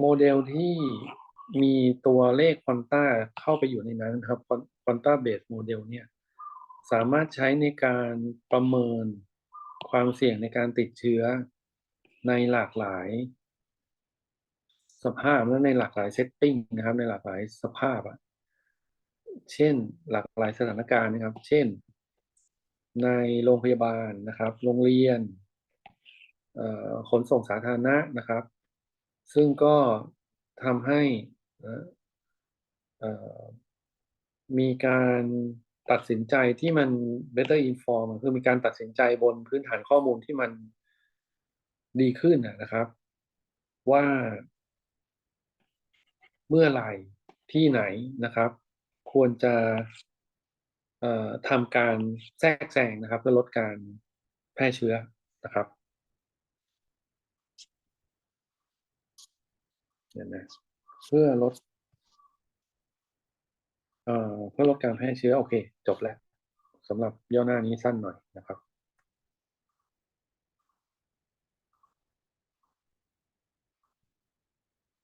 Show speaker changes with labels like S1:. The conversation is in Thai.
S1: โมเดลที่มีตัวเลขควอนต้าเข้าไปอยู่ในนั้นครับควอนต้าเบสโมเดลเนี่ยสามารถใช้ในการประเมินความเสี่ยงในการติดเชื้อในหลากหลาย สภาพและในหลากหลายเซตติ้งนะครับ ในหลากหลายสภาพอะเช่นหลากหลายสถานการณ์นะครับ เช่น ในโรงพยาบาลนะครับ โรงเรียนขนส่งสาธารณะนะครับ ซึ่งก็ทำให้มีการตัดสินใจที่มัน better inform คือมีการตัดสินใจบนพื้นฐานข้อมูลที่มันดีขึ้นนะครับ ว่าเมื่อไหร่ที่ไหนนะครับ ควรจะทำการแทรกแซงนะครับ เพื่อลดการแพร่เชื้อนะครับ เดี๋ยนะเพื่อลดเอ่อเพื่อลดการแพร่เชื้อโอเค จบแล้วสำหรับย่อหน้านี้สั้นหน่อยนะครับ